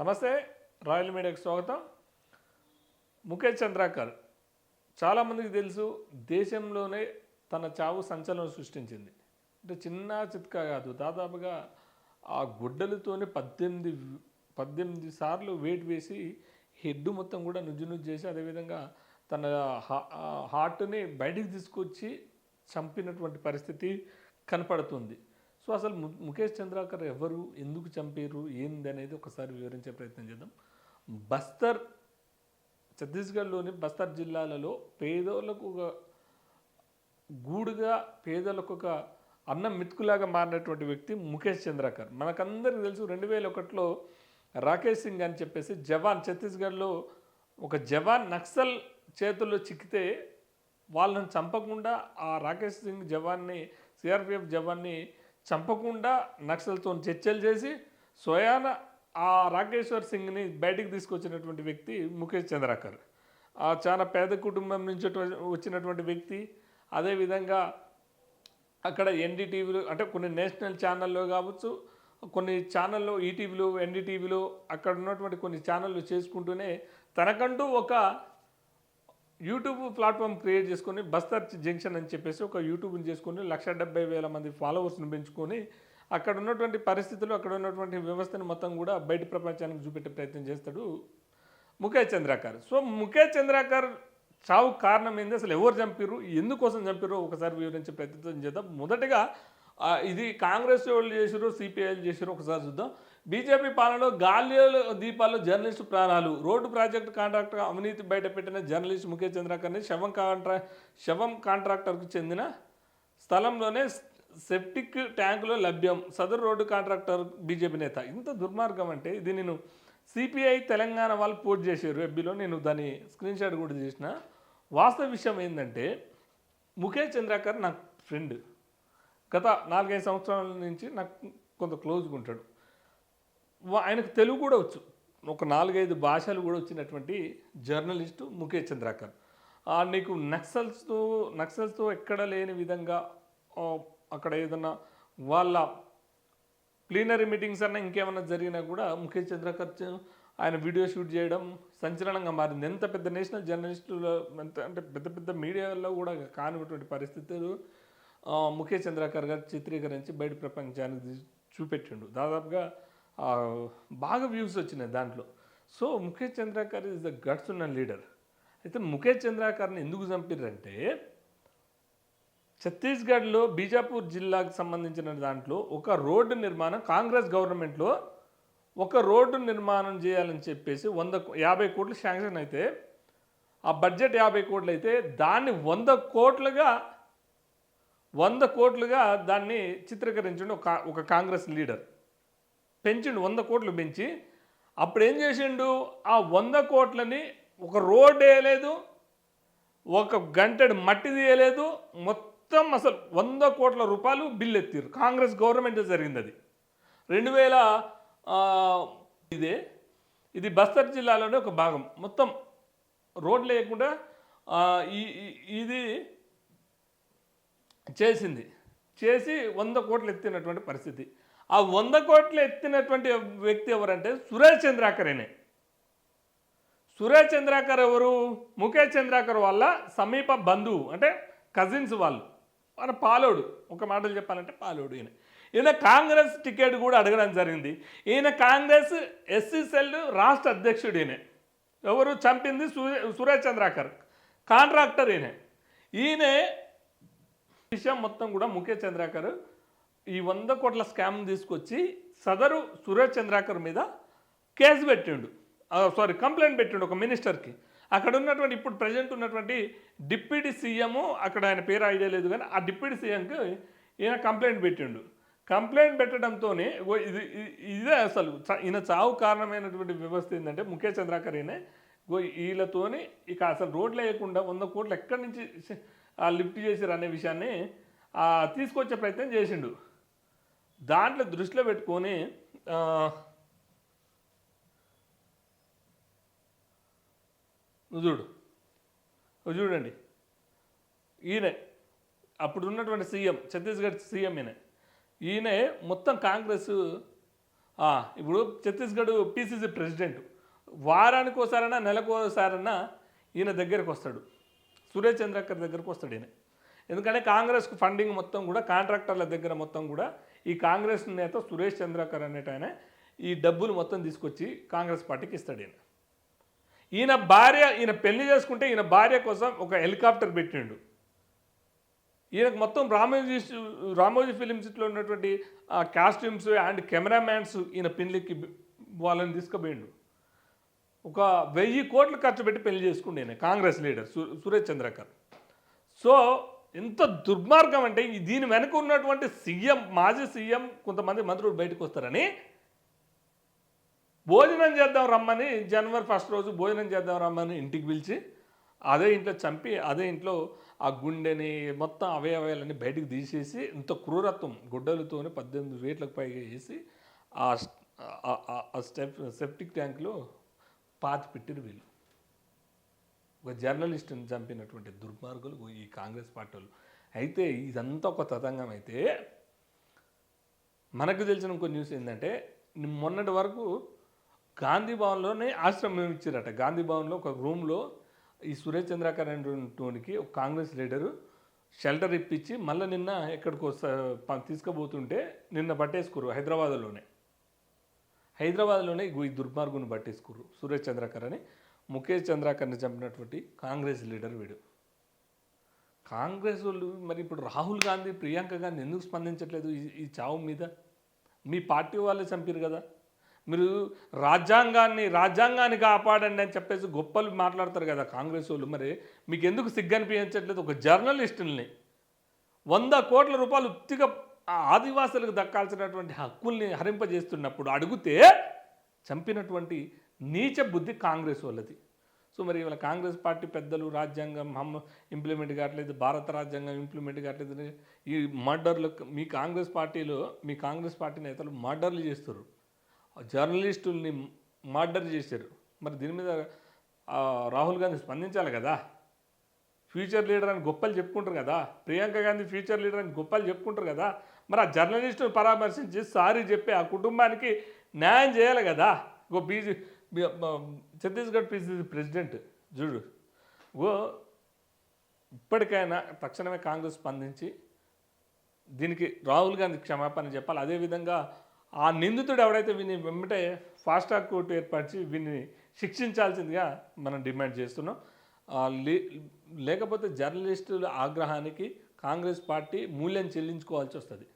నమస్తే రాయల్ మీడియాకి స్వాగతం. ముఖేష్ చంద్రాకర్ చాలామందికి తెలుసు దేశంలోనే తన చావు సంచలనం సృష్టించింది. అంటే చిన్న చిత్కా కాదు దాదాపుగా ఆ గుడ్డలతోనే పద్దెనిమిది పద్దెనిమిది సార్లు వెయిట్ వేసి హెడ్ మొత్తం కూడా నుజ్జు నుజ్జు చేసి అదేవిధంగా తన హా- హార్ట్ని బయటికి తీసుకొచ్చి చంపినటువంటి పరిస్థితి కనపడుతుంది. సో అసలు ముఖేష్ చంద్రాకర్ ఎవరు ఎందుకు చంపారు ఏంది అనేది ఒకసారి వివరించే ప్రయత్నం చేద్దాం. బస్తర్ ఛత్తీస్గఢ్లోని బస్తర్ జిల్లాలలో పేదోళ్ళకు ఒక గూడుగా పేదలకు ఒక అన్నం మిత్కులాగా మారినటువంటి వ్యక్తి ముఖేష్ చంద్రాకర్. మనకందరికీ తెలుసు రెండు వేల ఒకటిలో రాకేష్ సింగ్ అని చెప్పేసి జవాన్ ఛత్తీస్గఢ్లో ఒక జవాన్ నక్సల్ చేతుల్లో చిక్కితే వాళ్ళని చంపకుండా ఆ రాకేష్ సింగ్ జవాన్ని సిఆర్పిఎఫ్ జవాన్ని చంపకుండా నక్సల్తో చర్చలు చేసి స్వయాన ఆ రాకేశ్వర్ సింగ్ని బయటికి తీసుకొచ్చినటువంటి వ్యక్తి ముఖేష్ చంద్రాకర్. ఆ చాలా పేద కుటుంబం నుంచి వచ్చినటువంటి వ్యక్తి. అదేవిధంగా అక్కడ ఎన్డీటీవీలు అంటే కొన్ని నేషనల్ ఛానల్లో కావచ్చు కొన్ని ఛానల్లో ఈటీవీలు ఎన్డీటీవీలు అక్కడ ఉన్నటువంటి కొన్ని ఛానళ్ళు చేసుకుంటూనే తనకంటూ ఒక యూట్యూబ్ ప్లాట్ఫామ్ క్రియేట్ చేసుకొని బస్తర్ జంక్షన్ అని చెప్పేసి ఒక యూట్యూబ్ని చేసుకొని లక్ష డెబ్బై వేల మంది ఫాలోవర్స్ని పెంచుకొని అక్కడ ఉన్నటువంటి పరిస్థితులు అక్కడ ఉన్నటువంటి వ్యవస్థను మొత్తం కూడా బయట ప్రపంచానికి చూపెట్టే ప్రయత్నం చేస్తాడు ముఖేష్ చంద్రాకర్. సో ముఖేష్ చంద్రాకర్ చావు కారణం ఏంది? అసలు ఎవరు చంపారు ఎందుకోసం చంపారు ఒకసారి వివరించే ప్రయత్నం చేద్దాం. మొదటగా ఇది కాంగ్రెస్ వాళ్ళు చేసారు సిపిఐలు చేసారు ఒకసారి చూద్దాం. బీజేపీ పాలనలో గాలిలో దీపాల్లో జర్నలిస్టు ప్రాణాలు. రోడ్డు ప్రాజెక్టు కాంట్రాక్టర్ అవినీతి బయటపెట్టిన జర్నలిస్ట్ ముఖేష్ చంద్రకర్ని శవం కాంట్రా శవం కాంట్రాక్టర్కు చెందిన స్థలంలోనే సెప్టిక్ ట్యాంకులో లభ్యం. సదరు రోడ్డు కాంట్రాక్టర్ బీజేపీ నేత. ఇంత దుర్మార్గం అంటే ఇది నేను సిపిఐ తెలంగాణ వాళ్ళు పోస్ట్ చేశారు ఎబ్బీలో. నేను దాని స్క్రీన్ షాట్ కూడా చేసిన వాస్తవ విషయం ఏంటంటే ముఖేష్ చంద్రకర్ నా ఫ్రెండ్. గత నాలుగైదు సంవత్సరాల నుంచి నాకు కొంత క్లోజ్గా ఉంటాడు. ఆయనకు తెలుగు కూడా వచ్చు. ఒక నాలుగైదు భాషలు కూడా వచ్చినటువంటి జర్నలిస్టు ముఖేష్ చంద్రాకర్. నీకు నక్సల్స్తో నక్సల్స్తో ఎక్కడ లేని విధంగా అక్కడ ఏదన్నా వాళ్ళ ప్లీనరీ మీటింగ్స్ అన్న ఇంకేమైనా జరిగినా కూడా ముఖేష్ చంద్రకర్ ఆయన వీడియో షూట్ చేయడం సంచలనంగా మారింది. ఎంత పెద్ద నేషనల్ జర్నలిస్టులో ఎంత అంటే పెద్ద పెద్ద మీడియాలో కూడా కానిటువంటి పరిస్థితులు ముఖేష్ చంద్రకర్ గారు చిత్రీకరించి బయట ప్రపంచానికి చూపెట్టిండు. దాదాపుగా బాగా వ్యూస్ వచ్చినాయి దాంట్లో. So Mukesh Chandrakar is the guts ఉన్న లీడర్ అయితే ముఖేష్ చంద్రాకర్ని ఎందుకు చంపిర్రంటే ఛత్తీస్గఢ్లో బీజాపూర్ జిల్లాకు సంబంధించిన దాంట్లో ఒక రోడ్డు నిర్మాణం కాంగ్రెస్ గవర్నమెంట్లో ఒక రోడ్డు నిర్మాణం చేయాలని చెప్పేసి వంద యాభై కోట్లు శాంక్షన్ అయితే ఆ బడ్జెట్ యాభై కోట్లు అయితే దాన్ని వంద కోట్లుగా వంద కోట్లుగా దాన్ని చిత్రీకరించండి ఒక ఒక కాంగ్రెస్ లీడర్. పెంచిండు వంద కోట్లు పెంచి అప్పుడు ఏం చేసిండు? ఆ వంద కోట్లని ఒక రోడ్ వేయలేదు ఒక గంటడి మట్టి తీయలేదు మొత్తం అసలు వంద కోట్ల రూపాయలు బిల్లు ఎత్తిరు కాంగ్రెస్ గవర్నమెంట్ జరిగింది అది రెండు వేల ఇదే ఇది బస్తర్ జిల్లాలోనే ఒక భాగం. మొత్తం రోడ్లు లేకుండా ఈ- ఇది చేసింది. చేసి వంద కోట్లు ఎత్తినటువంటి పరిస్థితి. ఆ వంద కోట్లు ఎత్తినటువంటి వ్యక్తి ఎవరంటే సురేష్ చంద్రాకరేనే. సురేష్ చంద్రాకర్ ఎవరు? ముఖేష్ చంద్రాకర్ వాళ్ళ సమీప బంధువు అంటే కజిన్స్ వాళ్ళు. మన పాలోడు ఒక మాటలు చెప్పాలంటే పాలోడు ఈయన. ఈయన కాంగ్రెస్ టికెట్ కూడా అడగడం జరిగింది. ఈయన కాంగ్రెస్ ఎస్సీ సెల్ రాష్ట్ర అధ్యక్షుడు ఈయన. ఎవరు? చంపింది సురేష్ చంద్రాకర్. కాంట్రాక్టర్ ఈయన. ఈయనే విషయం మొత్తం కూడా ముఖేష్ చంద్రాకర్ ఈ వంద కోట్ల స్కామ్ తీసుకొచ్చి సదరు సురేష్ చంద్రాకర్ మీద కేసు పెట్టిండు. సారీ కంప్లైంట్ పెట్టిండు ఒక మినిస్టర్కి. అక్కడ ఉన్నటువంటి ఇప్పుడు ప్రజెంట్ ఉన్నటువంటి డిప్యూటీ సీఎం అక్కడ ఆయన పేరు ఐడియా లేదు కానీ ఆ డిప్యూటీ సీఎంకి ఈయన కంప్లైంట్ పెట్టిండు. కంప్లైంట్ పెట్టడంతోనే ఓ ఇది ఇదే అసలు. ఈయన చావు కారణమైనటువంటి వ్యవస్థ ఏంటంటే ముఖేష్ చంద్రాకర్ ఈయనే. గో వీళ్ళతోని ఇక అసలు రోడ్లు వేయకుండా వంద కోట్లు ఎక్కడి నుంచి లిఫ్ట్ చేసిరు అనే విషయాన్ని తీసుకొచ్చే ప్రయత్నం చేసిండు. దాంట్లో దృష్టిలో పెట్టుకొని చూడు. చూడండి. ఈయనే అప్పుడు ఉన్నటువంటి సీఎం ఛత్తీస్గఢ్ సీఎం ఈయన. ఈయనే మొత్తం కాంగ్రెస్ ఇప్పుడు ఛత్తీస్గఢ్ పిసిసి ప్రెసిడెంట్. వారానికి ఒకసారన్నా నెలకు ఒకసారైనా ఈయన దగ్గరకు వస్తాడు. సురేష్ చంద్రకర్ దగ్గరకు వస్తాడు ఈయన. ఎందుకంటే కాంగ్రెస్కు ఫండింగ్ మొత్తం కూడా కాంట్రాక్టర్ల దగ్గర మొత్తం కూడా ఈ కాంగ్రెస్ నేత సురేష్ చంద్రకర్ అనేట ఆయన ఈ డబ్బులు మొత్తం తీసుకొచ్చి కాంగ్రెస్ పార్టీకి ఇస్తాడు ఈయన. ఈయన భార్య ఈయన పెళ్ళి చేసుకుంటే ఈయన భార్య కోసం ఒక హెలికాప్టర్ పెట్టిండు. ఈయనకు మొత్తం రామోజీ రామోజీ ఫిలిం సిటీలో ఉన్నటువంటి కాస్ట్యూమ్స్ అండ్ కెమెరామ్యాన్స్ ఈయన పెళ్ళికి వాళ్ళని తీసుకుపోయిండు. ఒక వెయ్యి కోట్లు ఖర్చు పెట్టి పెళ్ళి చేసుకుండే ఈయన Congress leader Suresh Chandrakar. So ఎంత దుర్మార్గం అంటే దీని వెనుక ఉన్నటువంటి సీఎం మాజీ సీఎం కొంతమంది మంత్రులు బయటకు వస్తారని భోజనం చేద్దాం రమ్మని జనవరి ఫస్ట్ రోజు భోజనం చేద్దాం రమ్మని ఇంటికి పిలిచి అదే ఇంట్లో చంపి అదే ఇంట్లో ఆ గుండెని మొత్తం అవయవాలన్నీ బయటకు తీసేసి ఇంత క్రూరత్వం గుడ్డలతోనే పద్దెనిమిది రేట్లకు పైగా వేసి ఆ ఆ- ఆ స్టెప్ సెప్టిక్ ట్యాంక్లో పాతి పెట్టిరు వీళ్ళు. ఒక జర్నలిస్ట్ని చంపినటువంటి దుర్మార్గులు ఈ కాంగ్రెస్ పార్టీ వాళ్ళు అయితే ఇదంతా ఒక తతంగం అయితే మనకు తెలిసిన ఇంకో న్యూస్ ఏంటంటే మొన్నటి వరకు గాంధీ భవన్లోనే ఆశ్రమం ఇచ్చారట. గాంధీ భవన్లో ఒక రూమ్లో ఈ సురేష్ చంద్రకర్ అనేటువంటి ఒక కాంగ్రెస్ లీడరు షెల్టర్ ఇప్పించి మళ్ళీ నిన్న ఎక్కడికి వస్తా తీసుకుపోతుంటే నిన్న పట్టేసుకురు హైదరాబాద్లోనే. హైదరాబాద్లోనే ఈ దుర్మార్గుని పట్టేసుకురు సురేష్ చంద్రకర్ అని. ముఖేష్ చంద్రాకర్ని చంపినటువంటి కాంగ్రెస్ లీడర్ వీడు. కాంగ్రెస్ వాళ్ళు మరి ఇప్పుడు రాహుల్ గాంధీ ప్రియాంక గాంధీ ఎందుకు స్పందించట్లేదు ఈ ఈ చావు మీద? మీ పార్టీ వాళ్ళే చంపారు కదా. మీరు రాజ్యాంగాన్ని రాజ్యాంగాన్ని కాపాడండి అని చెప్పేసి గొప్పలు మాట్లాడతారు కదా కాంగ్రెస్ వాళ్ళు. మరి మీకు ఎందుకు సిగ్గనిపించట్లేదు ఒక జర్నలిస్టుల్ని? వంద కోట్ల రూపాయలు ఉత్తిగా ఆ ఆదివాసులకు దక్కాల్సినటువంటి హక్కుల్ని హరింపజేస్తున్నప్పుడు అడిగితే చంపినటువంటి నీచ బుద్ధి కాంగ్రెస్ వాళ్ళది. సో మరి ఇవాళ కాంగ్రెస్ పార్టీ పెద్దలు రాజ్యాంగం హమ్ ఇంప్లిమెంట్ కావట్లేదు భారత రాజ్యాంగం ఇంప్లిమెంట్ కావట్లేదు ఈ మర్డర్లు మీ కాంగ్రెస్ పార్టీలో మీ కాంగ్రెస్ పార్టీ నేతలు మర్డర్లు చేస్తారు జర్నలిస్టుల్ని మర్డర్ చేశారు. మరి దీని మీద రాహుల్ గాంధీ స్పందించాలి కదా? ఫ్యూచర్ లీడర్ అని గొప్పలు చెప్పుకుంటారు కదా? ప్రియాంక గాంధీ ఫ్యూచర్ లీడర్ అని గొప్పలు చెప్పుకుంటారు కదా? మరి ఆ జర్నలిస్టును పరామర్శించి సారీ చెప్పి ఆ కుటుంబానికి న్యాయం చేయాలి కదా? ఓ బీజే ఛత్తీస్గఢ్ పీసీసీ ప్రెసిడెంట్ చూడు. ఓ ఇప్పటికైనా తక్షణమే కాంగ్రెస్ స్పందించి దీనికి రాహుల్ గాంధీ క్షమాపణ చెప్పాలి. అదేవిధంగా ఆ నిందితుడు ఎవడైతే వీని వెంబటే ఫాస్ట్ ట్రాక్ కోర్టు ఏర్పరిచి వీని శిక్షించాల్సిందిగా మనం డిమాండ్ చేస్తున్నాం. లేకపోతే జర్నలిస్టుల ఆగ్రహానికి కాంగ్రెస్ పార్టీ మూల్యం చెల్లించుకోవాల్సి వస్తుంది.